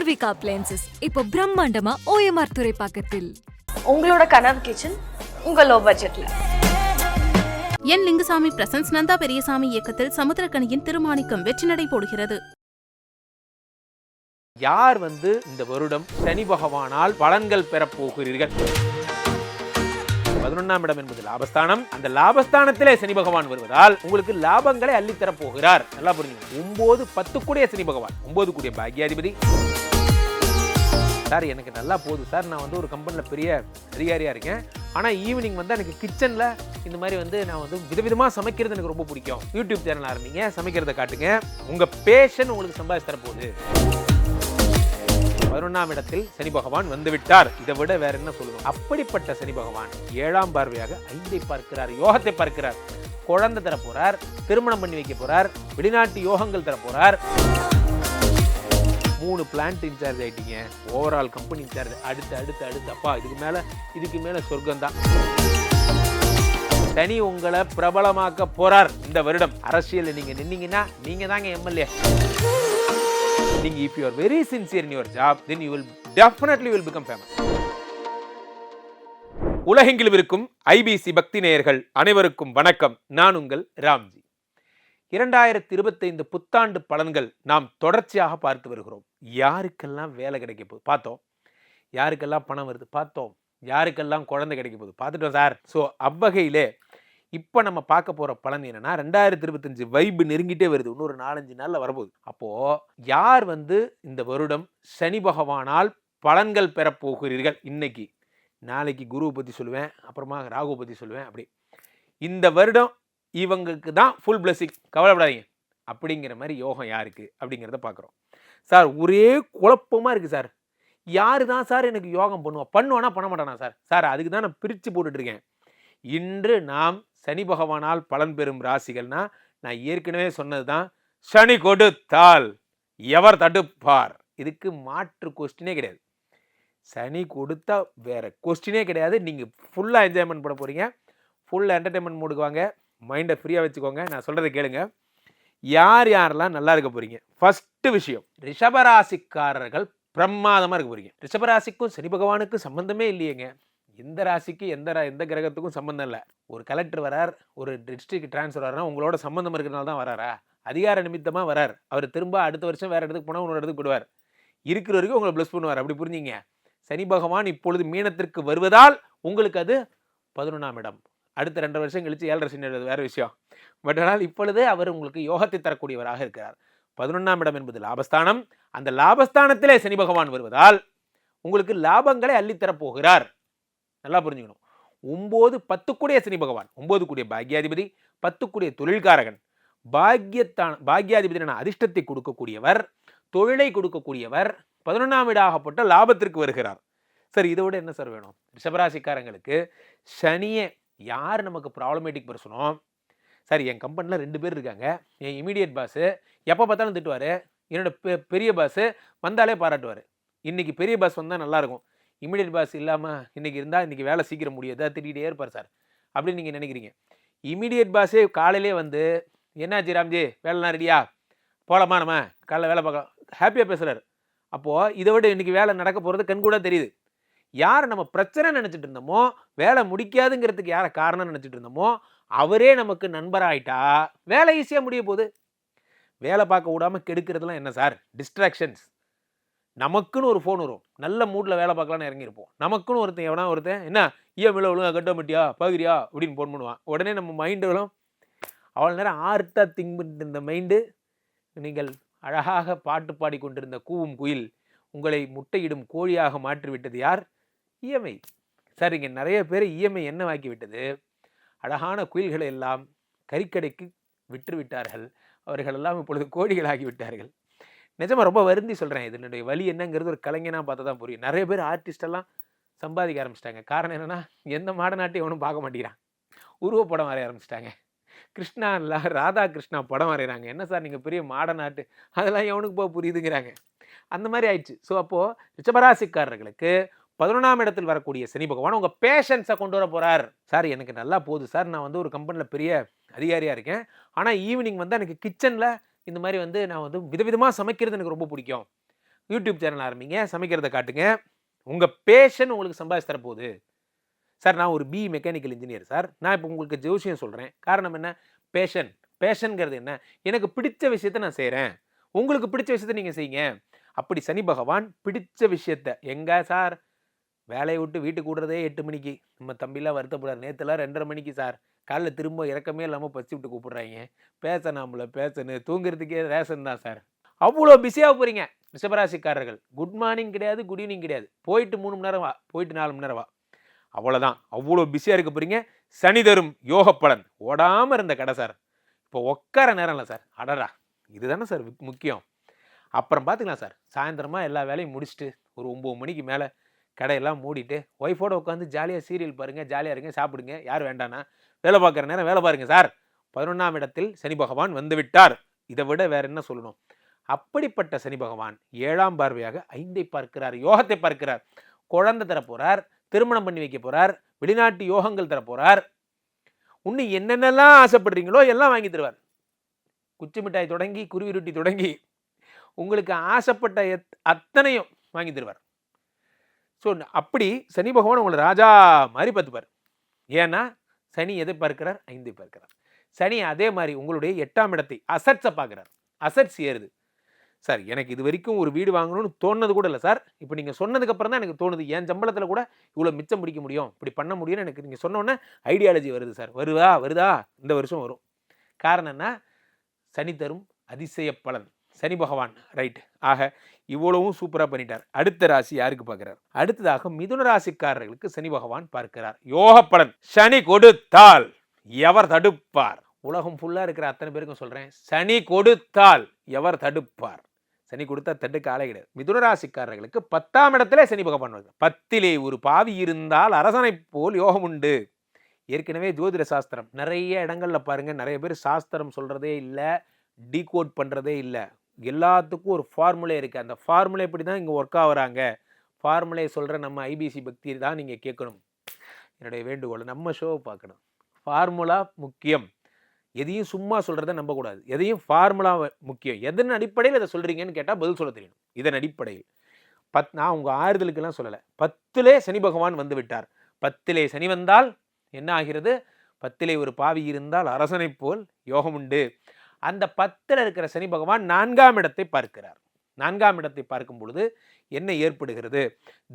Poorvika appliances இப்போ பிரம்மாண்டமா OMR துறைப்பாக்கத்தில். உங்களோட கனவு கிச்சன் உங்க லோ. பட்ஜெட்ல என் லிங்குசாமி பிரசன்ஸ் நந்தா பெரியசாமி இயக்கத்தில் சமுத்திரக்கனியின் திருமாணிக்கம் வெற்றி நடை போடுகிறது. யார் வந்து இந்த வருடம் சனி பகவானால் பலன்கள் பெறப் போகிறீர்கள்? பதினொன்னாம் இடம் என்பது லாபஸ்தானம். அந்த லாபஸ்தானத்திலே சனி பகவான் வருவதால் உங்களுக்கு லாபங்களை அள்ளித்தரப் போகிறார். நல்லா புரிஞ்சுங்க. ஒன்பது பத்து கூடிய சனி பகவான் ஒன்பது கூடிய பாக்யாதிபதி சார் எனக்கு நல்லா போகுது சார். நான் வந்து ஒரு கம்பெனியில் பெரிய அதிகாரியாக இருக்கேன். ஆனால் ஈவினிங் வந்து எனக்கு கிச்சனில் இந்த மாதிரி வந்து நான் வந்து விதவிதமாக சமைக்கிறது எனக்கு ரொம்ப பிடிக்கும். யூடியூப் சேனல் ஆரம்பிங்க சமைக்கிறதை காட்டுங்க. உங்கள் பேஷன் உங்களுக்கு சம்பாதிச்சு தரப்போகுது பதினொன்றாம் இடத்தில் சனி பகவான் வந்து விட்டார் இதை விட வேற என்ன சொல்லுவோம் அப்படிப்பட்ட சனி பகவான் ஏழாம் பார்வையாக ஐந்தை பார்க்கிறார் யோகத்தை பார்க்கிறார். குழந்தை தர போறார் திருமணம் பண்ணி வைக்க போறார் வெளிநாட்டு யோகங்கள் தர போறார் மூணு பிளான்ட் இன்சார்ஜ் ஆயிட்டீங்க. ஓவரால் கம்பெனி இன்சார்ஜ் அடுத்து அடுத்து அடுத்து. அப்பா இதுக்கு மேல இதுக்கு மேல சொர்க்கம் தான் உங்களை பிரபலமாக்க போறார் இந்த வருடம். அரசியல்ல நீங்க நின்னீங்கன்னா நீங்க தாங்க எம்எல்ஏ. நீங்க if you are very sincere in your job then you will definitely will become famous உலகெங்கிலும் இருக்கும் ஐபிசி பக்தி நேயர்கள் அனைவருக்கும் வணக்கம். நான் உங்கள் ராம்ஜி. இரண்டாயிரத்தி இருபத்தைந்து புத்தாண்டு பலன்கள் நாம் தொடர்ச்சியாக பார்த்து வருகிறோம். யாருக்கெல்லாம் வேலை கிடைக்க போகுது? பார்த்தோம். யாருக்கெல்லாம் பணம் வருது? பார்த்தோம். யாருக்கெல்லாம் குழந்தை கிடைக்க போகுது? பார்த்துட்டோம் சார். ஸோ அவ்வகையிலே இப்போ நம்ம பார்க்க போகிற பலன் என்னென்னா ரெண்டாயிரத்தி இருபத்தஞ்சு வைப்பு நெருங்கிட்டே வருது. இன்னொரு நாலஞ்சு நாளில் வரப்போகுது. அப்போது யார் வந்து இந்த வருடம் சனி பகவானால் பலன்கள் பெறப்போகிறீர்கள் இன்னைக்கு. நாளைக்கு குருவை பற்றி சொல்லுவேன் அப்புறமா ராகுவை பற்றி சொல்லுவேன் அப்படி. இந்த வருடம் இவங்களுக்கு தான் ஃபுல் பிளெஸிங் கவலைப்படாதீங்க. அப்படிங்கிற மாதிரி யோகம் யாருக்கு? அப்படிங்கிறத பார்க்குறோம் சார் ஒரே குழப்பமாக இருக்குது சார். யாரு தான் சார் எனக்கு யோகம் பண்ணுவோம் பண்ணுவானா பண்ண மாட்டானா சார்? சார் அதுக்கு தான் நான் பிரித்து போட்டுட்ருக்கேன் இன்று நாம் சனி பகவானால் பலன் பெறும் ராசிகள்னா நான் ஏற்கனவே சொன்னது தான் சனி கொடுத்தால் எவர் தடுப்பார்? இதுக்கு மாற்று கொஸ்டினே கிடையாது. சனி கொடுத்தா வேறு கொஸ்டினே கிடையாது. நீங்கள் ஃபுல்லாக என்ஜாய்மெண்ட் பண்ண போகிறீங்க ஃபுல் என்டர்டைன்மெண்ட் மூடுக்கு வாங்க. மைண்டை ஃப்ரீயாக வச்சுக்கோங்க. நான் சொல்கிறத கேளுங்க. யார் யாரெல்லாம் நல்லா இருக்க போகிறீங்க ஃபஸ்ட்டு விஷயம் ரிஷபராசிக்காரர்கள் பிரமாதமாக இருக்க போகிறீங்க ரிஷபராசிக்கும் சனி பகவானுக்கும் சம்மந்தமே இல்லையேங்க. எந்த ராசிக்கு எந்த ரா- எந்த கிரகத்துக்கும் சம்மந்தம் இல்லை. ஒரு கலெக்டர் வரார் ஒரு டிஸ்ட்ரிக்ட் ட்ரான்ஸ்ஃபர் வரார் உங்களோட சம்மந்தம் இருக்கிறனால தான் வராரா? அதிகார நிமித்தமாக வரார். அவர் திரும்ப அடுத்த வருஷம் வேறு இடத்துக்கு போனால் உன்னோட இடத்துக்கு போடுவார் இருக்கிற வரைக்கும் உங்களை ப்ளஸ் பண்ணுவார். அப்படி புரிஞ்சுங்க. சனி பகவான் இப்பொழுது மீனத்திற்கு வருவதால் உங்களுக்கு அது பதினொன்றாம் இடம். அடுத்த ரெண்டு வருஷம் கழிச்சு ஏழரை சனி வேறு விஷயம். பட் ஆனால் இப்பொழுது அவர் உங்களுக்கு யோகத்தை தரக்கூடியவராக இருக்கிறார். பதினொன்றாம் இடம் என்பது லாபஸ்தானம். அந்த லாபஸ்தானத்திலே சனி பகவான் வருவதால் உங்களுக்கு லாபங்களை அள்ளித்தரப்போகிறார் நல்லா புரிஞ்சுக்கணும். ஒம்பது பத்துக்குடைய சனி பகவான். ஒம்பது கூடிய பாக்யாதிபதி பத்துக்குடைய தொழில்காரகன். பாக்யத்தான் பாக்யாதிபதியான அதிர்ஷ்டத்தை கொடுக்கக்கூடியவர் தொழிலை கொடுக்கக்கூடியவர் பதினொன்றாம் வீடாகப்பட்ட லாபத்திற்கு வருகிறார். சார் இதை விட என்ன சார் வேணும்? ரிஷபராசிக்காரங்களுக்கு சனியை யார் நமக்கு ப்ராப்ளமேட்டிக் பர்சனோ சார் என் கம்பெனியில் ரெண்டு பேர் இருக்காங்க. என் இமீடியட் பாஸு எப்போ பார்த்தாலும் திட்டுவார். என்னோட பெ- பெரிய பாஸு வந்தாலே பாராட்டுவார். இன்றைக்கி பெரிய பாஸ் வந்தால் நல்லாயிருக்கும் இமீடியட் பாஸ் இல்லாமல் இன்றைக்கி இருந்தால் இன்றைக்கி வேலை சீக்கிரம் முடியாது. திட்டிகிட்டே இருப்பார் சார் அப்படின்னு நீங்கள் நினைக்கிறீங்க. இமீடியட் பாஸே காலையிலே வந்து என்னாச்சு ராம்ஜி? வேலைலாம் ரெடியா போகலாமா நம்ம? காலைல வேலை பார்க்கலாம் ஹாப்பியாக பேசுகிறார் அப்போது இதை விட இன்றைக்கி வேலை நடக்க போகிறது கண்கூட தெரியுது. யாரை நம்ம பிரச்சனை நினச்சிட்டு இருந்தோமோ வேலை முடிக்காதுங்கிறதுக்கு யாரை காரணம் நினச்சிட்டு இருந்தோமோ அவரே நமக்கு நண்பராயிட்டா வேலை ஈஸியாக முடிய போகுது. வேலை பார்க்க விடாமல் கெடுக்கிறதுலாம் என்ன சார்? டிஸ்ட்ராக்ஷன்ஸ் நமக்குன்னு ஒரு ஃபோன் வரும். நல்ல மூடில் வேலை பார்க்கலான்னு இறங்கியிருப்போம். நமக்குன்னு ஒருத்தன் எவனா ஒருத்தன் என்ன? இஎம்ஐல ஒழுங்காக கட்ட மாட்டியா? பார்க்குறியா அப்படின்னு ஃபோன் பண்ணுவான். உடனே நம்ம மைண்டுகளும் அவ்வளோ நேரம் ஆர்ட்டாக திங்க் பண்ணிட்டு இருந்த மைண்டு நீங்கள் அழகாக பாட்டு பாடி கொண்டிருந்த கூவும் குயில் உங்களை முட்டையிடும் கோழியாக மாற்றிவிட்டது யார்? இஎம்ஐ. சார் இங்கே நிறைய பேர் இஎம்ஐ என்ன ஆக்கி விட்டது அழகான குயில்களை எல்லாம் கறிக்கடைக்கு விற்று விட்டார்கள் அவர்கள் எல்லாம் இப்பொழுது கோழிகளாகி விட்டார்கள் நிஜமாக ரொம்ப வருந்தி சொல்கிறேன் இதனுடைய வழி என்னங்கிறது ஒரு கலைஞனாக பார்த்தா தான் புரியும். நிறைய பேர் ஆர்டிஸ்டெல்லாம் சம்பாதிக்க ஆரம்பிச்சிட்டாங்க. காரணம் என்னென்னா எந்த மாட நாட்டையும் எவனும் பார்க்க மாட்டேங்கிறான். உருவப்படம் வரைய ஆரம்பிச்சிட்டாங்க. கிருஷ்ணா இல்லை ராதா கிருஷ்ணா படம் வரைகிறாங்க. என்ன சார் நீங்கள் பெரிய மாட நாட்டு? அதெல்லாம் எவனுக்கு போக புரியுதுங்கிறாங்க. அந்த மாதிரி ஆயிடுச்சு. ஸோ அப்போது ரிச்சபராசிக்காரர்களுக்கு பதினொன்றாம் இடத்தில் வரக்கூடிய சனி பகவான் உங்கள் பேஷன்ஸை கொண்டு வர போகிறார் சார் எனக்கு நல்லா போகுது. சார் நான் வந்து ஒரு கம்பெனியில் பெரிய அதிகாரியாக இருக்கேன். ஆனால் ஈவினிங் வந்து எனக்கு கிச்சனில் இந்த மாதிரி வந்து நான் வந்து விதவிதமாக சமைக்கிறது எனக்கு ரொம்ப பிடிக்கும். யூடியூப் சேனல் ஆரம்பிங்க. சமைக்கிறத காட்டுங்க. உங்கள் பேஷன் உங்களுக்கு சம்பாதிச்சு தரப்போகுது. சார் நான் ஒரு பி மெக்கானிக்கல் இன்ஜினியர் சார். நான் இப்போ உங்களுக்கு ஜோசியம் சொல்கிறேன் காரணம் என்ன? பேஷன் பேஷனுங்கிறது என்ன? எனக்கு பிடிச்ச விஷயத்த நான் செய்கிறேன் உங்களுக்கு பிடிச்ச விஷயத்த நீங்கள் செய்யுங்க. அப்படி சனி பகவான் பிடிச்ச விஷயத்த. எங்கே சார்? வேலையை விட்டு வீட்டுக்கு கூடுறதே எட்டு மணிக்கு. நம்ம தம்பிலாம் வருத்தப்படுறார் நேற்றுலாம் ரெண்டரை மணிக்கு சார். காலைல திரும்ப இறக்கமே இல்லாமல் பசி விட்டு கூப்பிடுறாங்க. பேசணாம்ல பேசணும் தூங்குறதுக்கே ரேஷன் தான் சார். அவ்வளோ பிஸியாக போகிறீங்க ரிஷபராசிக்காரர்கள் குட் மார்னிங் கிடையாது குட் ஈவினிங் கிடையாது. போயிட்டு மூணு மணி நேரம் வா போயிட்டு நாலு மணி நேரம் வா. அவ்வளோதான். அவ்வளோ பிஸியாக இருக்க போகிறீங்க சனி தரும் யோக பலன். ஓடாமல் இருந்த கடை சார். இப்போ உட்கார நேரம் இல்லை சார். அடடா இதுதானே சார் முக்கியம். அப்புறம் பார்த்துக்கலாம் சார். சாயந்தரமாக எல்லா வேலையும் முடிச்சுட்டு ஒரு ஒம்பது மணிக்கு மேலே கடையெல்லாம் மூடிட்டு ஒய்ஃபோட உட்காந்து ஜாலியாக சீரியல் பாருங்கள் ஜாலியாக இருங்க சாப்பிடுங்க யார் வேண்டானா வேலை பார்க்குற நேரம் வேலை பாருங்கள் சார் பதினொன்றாம் இடத்தில் சனி பகவான் வந்துவிட்டார் இதை விட வேற என்ன சொல்லணும்? அப்படிப்பட்ட சனி பகவான் ஏழாம் பார்வையாக ஐந்தை பார்க்கிறார் யோகத்தை பார்க்கிறார். குழந்தை தர போகிறார் திருமணம் பண்ணி வைக்க போகிறார் வெளிநாட்டு யோகங்கள் தர போகிறார் இன்னும் என்னென்னலாம் ஆசைப்படுறீங்களோ எல்லாம் வாங்கி தருவார். குச்சி மிட்டாய் தொடங்கி குருவி ரொட்டி தொடங்கி உங்களுக்கு ஆசைப்பட்ட எத்- அத்தனையும் வாங்கி தருவார். ஸோ அப்படி சனி பகவான் உங்களை ராஜா மாதிரி பார்த்துப்பார். ஏன்னா சனி எதை பார்க்கிறார்? ஐந்து பார்க்கிறார். சனி அதே மாதிரி உங்களுடைய எட்டாம் இடத்தை அசட்ஸை பார்க்குறார். அசட்ஸ் ஏறுது. சார் எனக்கு இது வரைக்கும் ஒரு வீடு வாங்கணும்னு தோணுனது கூட இல்லை சார். இப்போ நீங்கள் சொன்னதுக்கப்புறம் தான் எனக்கு தோணுது. என் சம்பளத்தில் கூட இவ்வளோ மிச்சம் பிடிக்க முடியும். இப்படி பண்ண முடியும்னு எனக்கு நீங்கள் சொன்னோன்னே ஐடியாலஜி வருது சார். வருதா? வருதா? இந்த வருஷம் வரும். காரணம் சனி தரும் அதிசய பலன். சனி பகவான் ரைட் ஆக இவ்வளவும் சூப்பராக பண்ணிட்டார். அடுத்த ராசி யாருக்கு பார்க்கிறார்? அடுத்ததாக மிதுன ராசிக்காரர்களுக்கு சனி பகவான் பார்க்கிறார். யோக பலன் சனி கொடுத்தால் எவர் தடுப்பார்? உலகம் ஃபுல்லாக இருக்கிற அத்தனை பேருக்கும் சொல்கிறேன் சனி கொடுத்தால் எவர் தடுப்பார்? சனி கொடுத்தா தட்டு ஆளே கிடையாது. மிதுன ராசிக்காரர்களுக்கு பத்தாம் இடத்துல சனி பகவான் வருது பத்திலே ஒரு பாவி இருந்தால் அரசனைப் போல் யோகம் உண்டு. ஏற்கனவே ஜோதிட சாஸ்திரம் நிறைய இடங்களில் பாருங்கள் நிறைய பேர் சாஸ்திரம் சொல்கிறதே இல்லை டீகோட் பண்ணுறதே இல்லை. எல்லாத்துக்கும் ஒரு ஃபார்முலே இருக்குது அந்த ஃபார்முலே இப்படி தான் இங்கே ஒர்க் ஆகுறாங்க? ஃபார்முலையை சொல்கிற நம்ம ஐபிசி பக்தி தான் நீங்கள் கேட்கணும். என்னுடைய வேண்டுகோள் நம்ம ஷோவை பார்க்கணும். ஃபார்முலா முக்கியம். எதையும் சும்மா சொல்கிறத நம்பக்கூடாது. எதையும் ஃபார்முலா முக்கியம். எதன் அடிப்படையில் இதை சொல்கிறீங்கன்னு கேட்டால் பதில் சொல்ல தெரியணும் இதன் அடிப்படையில். பத் நான் உங்கள் ஆறுதலுக்கெல்லாம் சொல்லலை. பத்திலே சனி பகவான் வந்து விட்டார். பத்திலே சனி வந்தால் என்ன ஆகிறது? பத்திலே ஒரு பாவி இருந்தால் அரசனைப் போல் யோகம் உண்டு. அந்த பத்தில் இருக்கிற சனி பகவான் நான்காம் இடத்தை பார்க்கிறார். நான்காம் இடத்தை பார்க்கும் பொழுது என்ன ஏற்படுகிறது?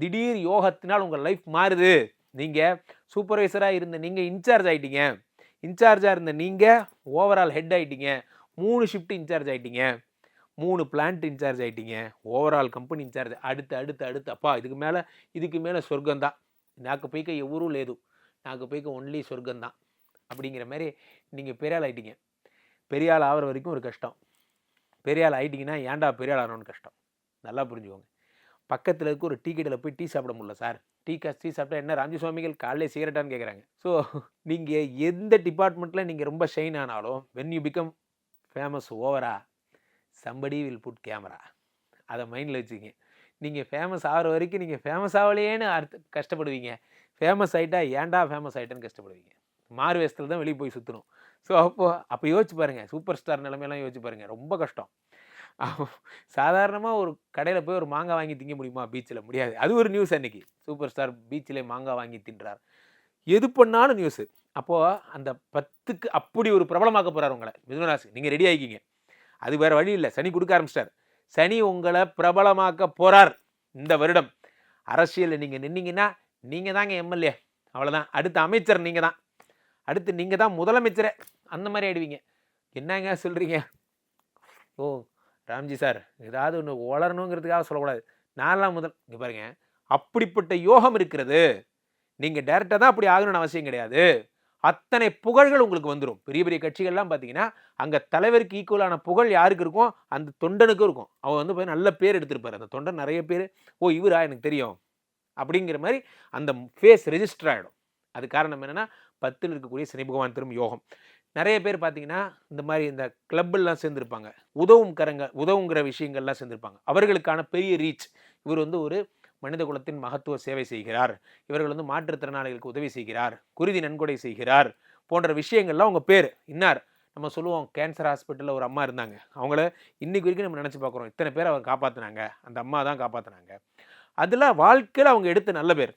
திடீர் யோகத்தினால் உங்கள் லைஃப் மாறுது. நீங்கள் சூப்பர்வைசராக இருந்த நீங்கள் இன்சார்ஜ் ஆகிட்டீங்க இன்சார்ஜாக இருந்த நீங்கள் ஓவரால் ஹெட் ஆகிட்டீங்க மூணு ஷிஃப்ட் இன்சார்ஜ் ஆகிட்டீங்க மூணு பிளான்ட் இன்சார்ஜ் ஆகிட்டீங்க ஓவரால் கம்பெனி இன்சார்ஜ் அடுத்து அடுத்து அடுத்து. அப்பா இதுக்கு மேலே இதுக்கு மேலே சொர்க்கம்தான் நாக்கு போய்க்க எவரும் லேது. நாக்கு போய்க்க ஒன்லி சொர்க்கம் தான். அப்படிங்கிற மாதிரி நீங்கள் பெரியால் ஆகிட்டீங்க பெரியால் ஆகிற வரைக்கும் ஒரு கஷ்டம். பெரியால் ஆகிட்டிங்கன்னா ஏன்டா பெரியால் ஆகணும்னு கஷ்டம். நல்லா புரிஞ்சுக்கோங்க. பக்கத்தில் இருக்க ஒரு டீ கடையில் போய் டீ சாப்பிட முடியல சார். டீ காசு டீ சாப்பிட்டா என்ன ராம்ஜி சுவாமிகள் காலையில் சிகரெட்டான்னு கேட்குறாங்க ஸோ நீங்கள் எந்த டிபார்ட்மெண்ட்டில் நீங்கள் ரொம்ப ஷைன் ஆனாலும் வென் யூ பிகம் ஃபேமஸ் ஓவரா சம்படி வில் புட் கேமரா அதை மைண்டில் வச்சுக்கிங்க. நீங்கள் ஃபேமஸ் ஆகிற வரைக்கும் நீங்கள் ஃபேமஸ் ஆகலையேன்னு அர்த்த கஷ்டப்படுவீங்க. ஃபேமஸ் ஆகிட்டா ஏன்டா ஃபேமஸ் ஆகிட்டேன்னு கஷ்டப்படுவீங்க. மாறு வேஷத்தில் தான் வெளியே போய் சுற்றணும் ஸோ அப்போ அப்போ யோசிச்சு பாருங்கள் சூப்பர் ஸ்டார் நிலமையெல்லாம் யோசிச்சு பாருங்கள் ரொம்ப கஷ்டம். சாதாரணமாக ஒரு கடையில் போய் ஒரு மாங்காய் வாங்கி திங்க முடியுமா? பீச்சில் முடியாது. அது ஒரு நியூஸ் அன்றைக்கி சூப்பர் ஸ்டார் பீச்சில் மாங்காய் வாங்கி தின்றார். எது பண்ணாலும் நியூஸு அப்போது அந்த பத்துக்கு அப்படி ஒரு பிரபலமாக்க போகிறார் உங்களை. மிதுனராசி நீங்கள் ரெடி ஆகிக்கிங்க அது வேறு வழி இல்லை. சனி கொடுக்க ஆரம்பிச்சிட்டார். சனி உங்களை பிரபலமாக்க போகிறார் இந்த வருடம். அரசியலில் நீங்கள் நின்னீங்கன்னா நீங்கள் தாங்க எம்எல்ஏ. அவ்வளோதான் அடுத்த அமைச்சர் நீங்கள் தான். அடுத்து நீங்கள் தான் முதலமைச்சரே. அந்த மாதிரி ஆயிடுவீங்க. என்னங்க சொல்கிறீங்க ஓ ராம்ஜி சார் ஏதாவது ஒன்று வளரணுங்கிறதுக்காக சொல்லக்கூடாது. நாலாம் முதல் இங்கே பாருங்க அப்படிப்பட்ட யோகம் இருக்கிறது நீங்கள் டேரெக்டாக தான் அப்படி ஆகணும்னு அவசியம் கிடையாது. அத்தனை புகழ்கள் உங்களுக்கு வந்துடும் பெரிய பெரிய கட்சிகள்லாம் பார்த்தீங்கன்னா அங்கே தலைவருக்கு ஈக்குவலான புகழ் யாருக்கு இருக்கும் அந்த தொண்டனுக்கும் இருக்கும். அவன் வந்து போய் நல்ல பேர் எடுத்திருப்பார். அந்த தொண்டன் நிறைய பேர் ஓ இவரா? எனக்கு தெரியும். அப்படிங்கிற மாதிரி அந்த ஃபேஸ் ரெஜிஸ்டர் ஆகிடும் அது காரணம் என்னென்னா பத்தில் இருக்கக்கூடிய சனி பகவான் திரும்ப யோகம். நிறைய பேர் பார்த்தீங்கன்னா இந்த மாதிரி இந்த கிளப்பெல்லாம் சேர்ந்துருப்பாங்க. உதவும் கரங்க உதவுங்கிற விஷயங்கள்லாம் சேர்ந்துருப்பாங்க. அவர்களுக்கான பெரிய ரீச். இவர் வந்து ஒரு மனித குலத்தின் மகத்துவ சேவை செய்கிறார். இவர்கள் வந்து மாற்றுத்திறனாளிகளுக்கு உதவி செய்கிறார். குருதி நன்கொடை செய்கிறார் போன்ற விஷயங்கள்லாம் அவங்க பேர். இன்னார்? நம்ம சொல்லுவோம் கேன்சர் ஹாஸ்பிட்டலில் ஒரு அம்மா இருந்தாங்க. அவங்கள இன்றைக்கு வரைக்கும் நம்ம நினச்சி பார்க்குறோம். இத்தனை பேர் அவங்க காப்பாற்றினாங்க அந்த அம்மா தான் காப்பாற்றினாங்க அதில் வாழ்க்கையில் அவங்க எடுத்த நல்ல பேர்.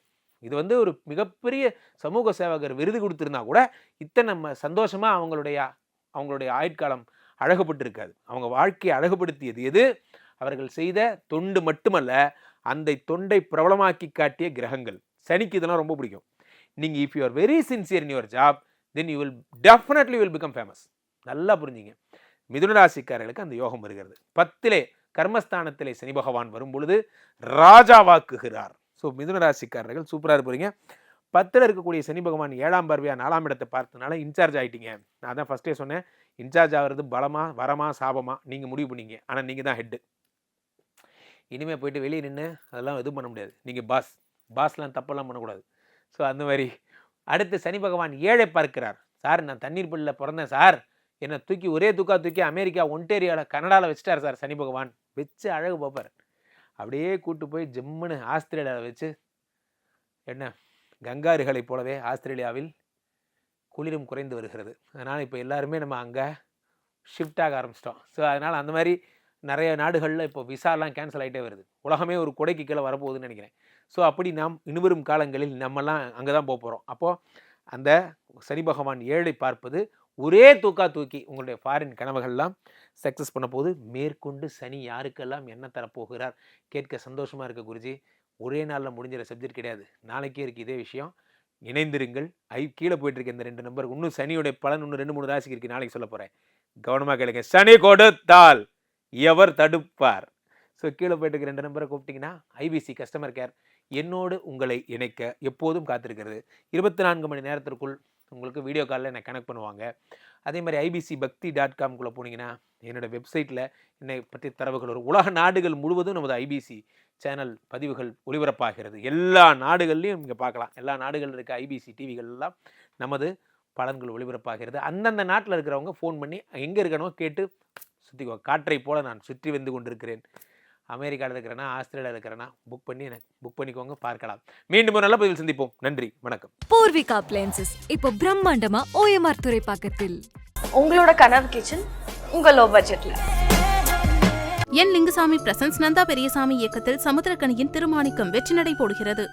இது வந்து ஒரு மிகப்பெரிய சமூக சேவகர் விருது கொடுத்துருந்தா கூட இத்தனை நம்ம சந்தோஷமாக அவங்களுடைய அவங்களுடைய ஆயுட்காலம் அழகுபட்டிருக்காது. அவங்க வாழ்க்கையை அழகுபடுத்தியது எது? அவர்கள் செய்த தொண்டு மட்டுமல்ல அந்த தொண்டை பிரபலமாக்கி காட்டிய கிரகங்கள். சனிக்கு இதெல்லாம் ரொம்ப பிடிக்கும். நீங்கள் if you are very sincere in your job then you will definitely will become famous நல்லா புரிஞ்சுங்க. மிதுனராசிக்காரர்களுக்கு அந்த யோகம் வருகிறது. பத்திலே கர்மஸ்தானத்திலே சனி பகவான் வரும் பொழுது ராஜாவாக்குகிறார் ஸோ மிதுன ராசிக்காரர்கள் சூப்பராக இருப்பீங்க பத்தில் இருக்கக்கூடிய சனி பகவான் ஏழாம் பார்வையாக நாலாம் இடத்தை பார்த்தனால இன்சார்ஜ் ஆகிட்டீங்க நான் தான் ஃபஸ்ட்டே சொன்னேன். இன்சார்ஜ் ஆகிறது பலமா வரமா சாபமா நீங்கள் முடிவு பண்ணீங்க. ஆனால் நீங்கள் தான் ஹெட்டு இனிமேல் போயிட்டு வெளியே நின்று அதெல்லாம் எதுவும் பண்ண முடியாது. நீங்கள் பாஸ் பாஸ்லாம் தப்பெல்லாம் பண்ணக்கூடாது. ஸோ அந்த மாதிரி. அடுத்து சனி பகவான் ஏழை பார்க்கிறார். சார் நான் தண்ணீர் பள்ளியில் பிறந்தேன் சார். என்னை தூக்கி ஒரே தூக்கா தூக்கி அமெரிக்கா ஒன்டேரியாவில் கனடாவில் வச்சிட்டார் சார் சனி பகவான். வச்சு அழகு பார்ப்பார். அப்படியே கூட்டு போய் ஜிம்முன்னு ஆஸ்திரேலியாவில் வச்சு என்ன கங்காறுகளைப் போலவே ஆஸ்திரேலியாவில் குளிரும் குறைந்து வருகிறது. அதனால் இப்போ எல்லாருமே நம்ம அங்கே ஷிஃப்ட் ஆக ஆரம்பிச்சிட்டோம். ஸோ அதனால் அந்த மாதிரி நிறைய நாடுகளில் இப்போ விசாலாம் கேன்சல் ஆகிட்டே வருது. உலகமே ஒரு கொடைக்கு கீழே வரப்போகுதுன்னு நினைக்கிறேன். ஸோ அப்படி நாம் இனிவரும் காலங்களில் நம்மலாம் அங்கே தான் போக போகிறோம் அப்போது அந்த சனி பகவான் ஏழை பார்ப்பது ஒரே தூக்கா தூக்கி உங்களுடைய ஃபாரின் கனவுகள்லாம் சக்ஸஸ் பண்ண போது மேற்கொண்டு சனி யாருக்கெல்லாம் என்ன தரப்போகிறார்? கேட்க சந்தோஷமாக இருக்க குருஜி. ஒரே நாளில் முடிஞ்சிற சப்ஜெக்ட் கிடையாது. நாளைக்கே இருக்குது இதே விஷயம். இணைந்திருங்கள். ஐ கீழே போயிட்டு இருக்க இந்த ரெண்டு நம்பர் இன்னும் சனியோட பலன் இன்னும் ரெண்டு மூணு ராசிக்கு இருக்குது நாளைக்கு சொல்ல போகிறேன் கவனமாக கேளுங்க. சனி கொடுத்தால் எவர் தடுப்பார்? ஸோ கீழே போயிட்டு இருக்க ரெண்டு நம்பரை கூப்பிட்டிங்கன்னா ஐபிசி கஸ்டமர் கேர் என்னோடு உங்களை இணைக்க எப்போதும் காத்திருக்கிறது. இருபத்தி நான்கு மணி நேரத்திற்குள் உங்களுக்கு வீடியோ காலில் என்னை கனெக்ட் பண்ணுவாங்க. அதே மாதிரி ஐபிசி பக்தி டாட் காம்குள்ளே போனீங்கன்னா என்னோடய வெப்சைட்டில் என்னை பற்றி தரவுகள் வரும். உலக நாடுகள் முழுவதும் நமது ஐபிசி சேனல் பதிவுகள் ஒளிபரப்பாகிறது. எல்லா நாடுகள்லையும் இங்கே பார்க்கலாம். எல்லா நாடுகளில் இருக்க ஐபிசி டிவிகள்லாம் நமது பலன்கள் ஒளிபரப்பாகிறது. அந்தந்த நாட்டில் இருக்கிறவங்க ஃபோன் பண்ணி எங்கே இருக்கணும் கேட்டு சுற்றி காற்றை போல நான் சுற்றி வந்து கொண்டிருக்கிறேன். அமெரிக்காவில் இருக்கிறேன்னா ஆஸ்திரேலியாவில் இருக்கிறேன்னா புக் பண்ணி எனக்கு புக் பண்ணிக்கோங்க பார்க்கலாம். மீண்டும் ஒரு நல்ல பதிவில் சந்திப்போம். நன்றி வணக்கம். பூர்விகா அப்ளையன்சஸ் இப்போ பிரம்மாண்டமா ஓஎம்ஆர் துறைப்பாக்கத்தில். உங்களோட கனவு கிச்சன் உங்க லோ. பட்ஜெட்ல என் லிங்குசாமி பிரசன்ஸ் நந்தா பெரியசாமி இயக்கத்தில் சமுத்திரக்கனியின் திருமாணிக்கம் வெற்றி நடை போடுகிறது.